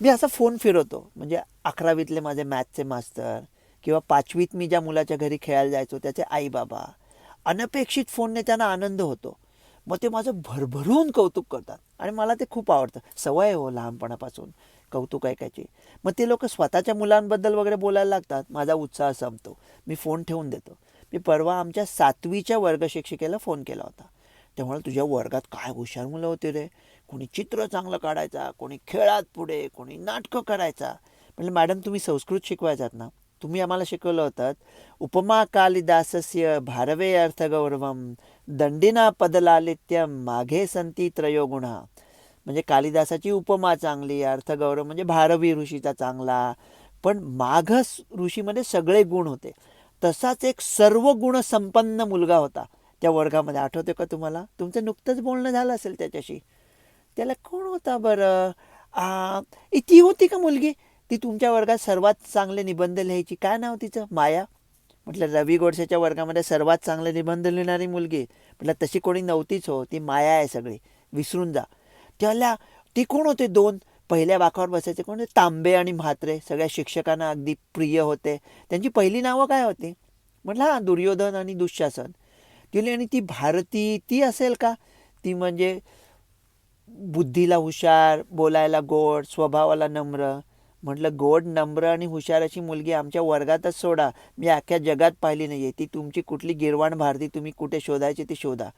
मी असा फोन फिरवतो. म्हणजे अकरावीतले माझे मॅथचे मास्तर किंवा पाचवीत मी ज्या मुलाच्या घरी खेळायला जायचो त्याचे आई बाबा अनपेक्षित फोनने त्यांना आनंद होतो. मग ते माझं भरभरून कौतुक करतात आणि मला ते खूप आवडतं. सवय हो लहानपणापासून कौतुक ऐकायची. मग ते लोक स्वतःच्या मुलांबद्दल वगैरे बोलायला लागतात. माझा उत्साह संपतो. मी फोन ठेवून देतो. मी परवा आमच्या सातवीच्या वर्गशिक्षिकेला फोन केला होता. त्यामुळे तुझ्या वर्गात काय हुशार मुलं होती रे? कोणी चित्र चांगलं काढायचा कोणी खेळात पुढे कोणी नाटकं करायचा. म्हणजे मॅडम तुम्ही संस्कृत शिकवायचात ना? तुम्ही आम्हाला शिकवलं होतं उपमा कालिदासस्य भारवे अर्थगौरवम दंडिना पदलालित्य माघे संती त्रयोगुणा. म्हणजे कालिदासाची उपमा चांगली अर्थगौरव म्हणजे भारवी ऋषीचा चांगला. पण माघ ऋषीमध्ये सगळे गुण होते. तसाच एक सर्व गुण संपन्न मुलगा होता. त्या वर्गामध्ये आठवते का तुम्हाला? तुमचं नुकतंच बोलणं झालं असेल त्याच्याशी. त्याला कोण होता बरं? ती होती का मुलगी? ती तुमच्या वर्गात सर्वात चांगले निबंध लिहायची काय नाव तिचं? माया? म्हटलं रवी गोडसेच्या वर्गामध्ये सर्वात चांगले निबंध लिहिणारी मुलगी. म्हटलं तशी कोणी नव्हतीच हो ती माया आहे सगळी. विसरून जा. त्याला ती कोण होते दोन? पहिल्या वाकावर बसायचे कोण तांबे आणि म्हात्रे. सगळ्या शिक्षकांना अगदी प्रिय होते. त्यांची पहिली नावं काय होती? म्हटलं हां दुर्योधन आणि दुःशासन. तिला आणि ती भारती ती असेल का? ती म्हणजे बुद्धीला हुशार बोलायला गोड स्वभावाला नम्र. म्हटलं गोड नम्र आणि हुशार अशी मुलगी आमच्या वर्गातच सोडा. मी अख्ख्या जगात पाहिली नाही आहे ती तुमची कुठली गिरवाण भारती तुम्ही कुठे शोधायची ती शोधा.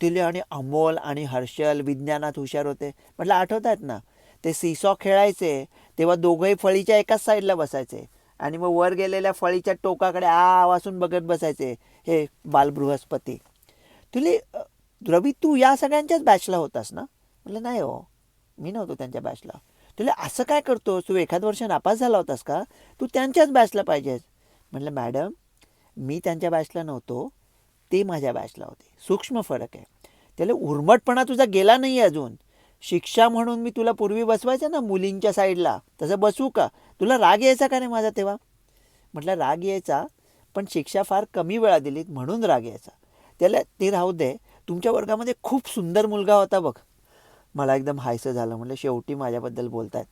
तिले आणि अमोल आणि हर्षल विज्ञानात हुशार होते. म्हटलं आठवत आहेत ना? ते सीसॉ खेळायचे. तेव्हा दोघंही फळीच्या एकाच साईडला बसायचे. आणि मग वर गेलेल्या फळीच्या टोकाकडे आ वासून बघत बसायचे. हे बालबृहस्पती. तुले रवी तू या सगळ्यांच्याच बॅचला होतास ना? म्हटलं नाही हो मी नव्हतो त्यांच्या बॅचला तुला असं काय करतोस? तू एखाद वर्ष नापास झाला होतास का? तू त्यांच्याच बॅचला पाहिजेस. म्हटलं मॅडम मी त्यांच्या बॅचला नव्हतो ते माझ्या बॅचला होते. सूक्ष्म फरक आहे. त्याला उर्मटपणा तुझा गेला नाही अजून. शिक्षा म्हणून मी तुला पूर्वी बसवायचं ना मुलींच्या साईडला तसं बसवू का? तुला राग यायचा का नाही माझा तेव्हा? म्हटलं राग यायचा पण शिक्षा फार कमी वेळा दिलीत म्हणून राग यायचा. त्याला ते राहू दे तुमच्या वर्गामध्ये खूप सुंदर मुलगा होता बघ. मला एकदम हायसं झालं म्हटलं शेवटी माझ्याबद्दल बोलतायत.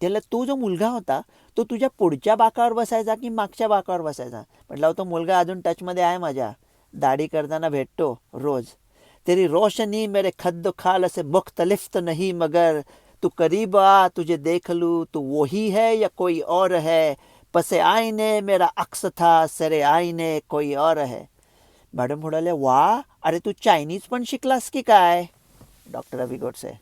त्याला तो जो मुलगा होता तो तुझ्या पुढच्या बाकावर बसायचा की मागच्या बाकावर बसायचा? म्हटलं तो मुलगा अजून टचमध्ये आहे माझ्या. दाढी करताना भेटतो रोज. तेरी रोशनी मेरे खद्द खाल से मुख्तलिफ नहीं मगर तू करीब आ तुझे देख लूँ तू वही है या कोई और है? पसे आईने मेरा अक्स था सरे आईने कोई और है. मॅडम म्हणाले वा अरे तू चायनीज पण शिकलास की काय? ડૉક્ટર અભી ગોડસે